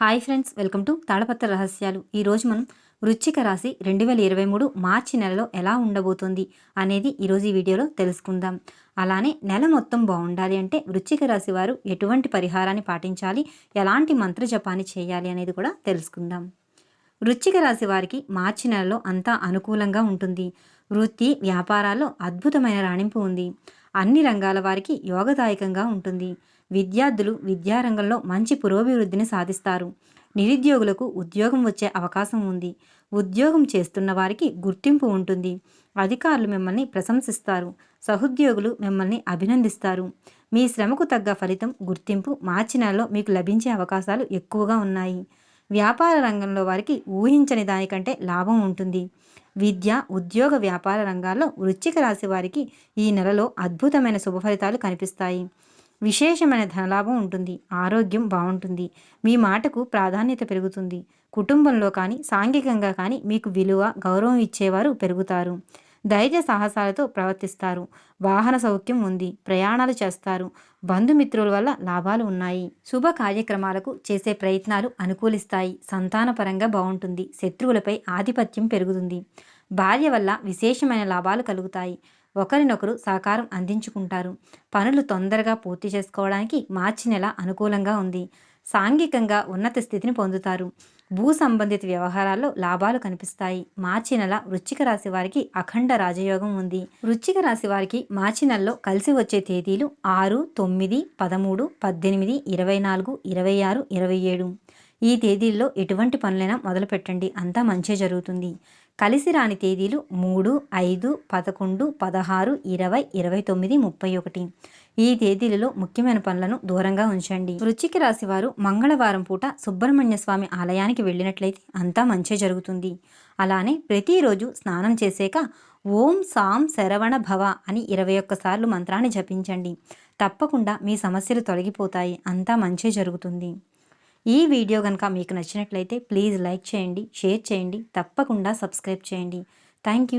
Hi friends welcome to తాళపత్ర రహస్యాలు. ఈరోజు మనం వృశ్చిక రాశి రెండు వేల ఇరవై మూడు మార్చి నెలలో ఎలా ఉండబోతుంది అనేది ఈరోజు ఈ వీడియోలో తెలుసుకుందాం. అలానే నెల మొత్తం బాగుండాలి అంటే వృశ్చిక రాశి వారు ఎటువంటి పరిహారాన్ని పాటించాలి ఎలాంటి మంత్ర జపాన్ని చేయాలి అనేది కూడా తెలుసుకుందాం. వృశ్చిక రాశి వారికి మార్చి నెలలో అంతా అనుకూలంగా ఉంటుంది. వృత్తి వ్యాపారాల్లో అద్భుతమైన రాణింపు ఉంది. అన్ని రంగాల వారికి యోగదాయకంగా ఉంటుంది. విద్యార్థులు విద్యారంగంలో మంచి పురోభివృద్ధిని సాధిస్తారు. నిరుద్యోగులకు ఉద్యోగం వచ్చే అవకాశం ఉంది. ఉద్యోగం చేస్తున్న వారికి గుర్తింపు ఉంటుంది. అధికారులు మిమ్మల్ని ప్రశంసిస్తారు. సహోద్యోగులు మిమ్మల్ని అభినందిస్తారు. మీ శ్రమకు తగ్గ ఫలితం గుర్తింపు మార్చి నెలలో మీకు లభించే అవకాశాలు ఎక్కువగా ఉన్నాయి. వ్యాపార రంగంలో వారికి ఊహించని దానికంటే లాభం ఉంటుంది. విద్య ఉద్యోగ వ్యాపార రంగాల్లో వృశ్చిక రాశి వారికి ఈ నెలలో అద్భుతమైన శుభ ఫలితాలు కనిపిస్తాయి. విశేషమైన ధనలాభం ఉంటుంది. ఆరోగ్యం బాగుంటుంది. మీ మాటకు ప్రాధాన్యత పెరుగుతుంది. కుటుంబంలో కానీ సాంఘికంగా కానీ మీకు విలువ గౌరవం ఇచ్చేవారు పెరుగుతారు. ధైర్య సాహసాలతో ప్రవర్తిస్తారు. వాహన సౌఖ్యం ఉంది. ప్రయాణాలు చేస్తారు. బంధుమిత్రుల వల్ల లాభాలు ఉన్నాయి. శుభ కార్యక్రమాలకు చేసే ప్రయత్నాలు అనుకూలిస్తాయి. సంతానపరంగా బాగుంటుంది. శత్రువులపై ఆధిపత్యం పెరుగుతుంది. భార్య వల్ల విశేషమైన లాభాలు కలుగుతాయి. ఒకరినొకరు సహకారం అందించుకుంటారు. పనులు తొందరగా పూర్తి చేసుకోవడానికి మార్చి నెల అనుకూలంగా ఉంది. సాంఘికంగా ఉన్నత స్థితిని పొందుతారు. భూ సంబంధిత వ్యవహారాల్లో లాభాలు కనిపిస్తాయి. మార్చి నెల వృశ్చిక రాశి వారికి అఖండ రాజయోగం ఉంది. వృశ్చిక రాశి వారికి మార్చి నెలలో కలిసి వచ్చే తేదీలు ఆరు తొమ్మిది పదమూడు పద్దెనిమిది ఇరవై నాలుగు ఇరవై ఆరు ఇరవై ఏడు. ఈ తేదీల్లో ఎటువంటి పనులైనా మొదలు పెట్టండి అంతా మంచి జరుగుతుంది. కలిసి రాని తేదీలు మూడు ఐదు పదకొండు పదహారు ఇరవై ఇరవై తొమ్మిది ముప్పై ఒకటి. ఈ తేదీలలో ముఖ్యమైన పనులను దూరంగా ఉంచండి. వృచ్చిక రాశి వారు మంగళవారం పూట సుబ్రహ్మణ్య స్వామి ఆలయానికి వెళ్ళినట్లయితే అంతా మంచే జరుగుతుంది. అలానే ప్రతిరోజు స్నానం చేసాక ఓం సాం శరవణ భవ అని ఇరవై ఒక్కసార్లు మంత్రాన్ని జపించండి. తప్పకుండా మీ సమస్యలు తొలగిపోతాయి. అంతా మంచి జరుగుతుంది. ఈ వీడియో కనుక మీకు నచ్చినట్లయితే ప్లీజ్ లైక్ చేయండి షేర్ చేయండి తప్పకుండా సబ్స్క్రైబ్ చేయండి. Thank you.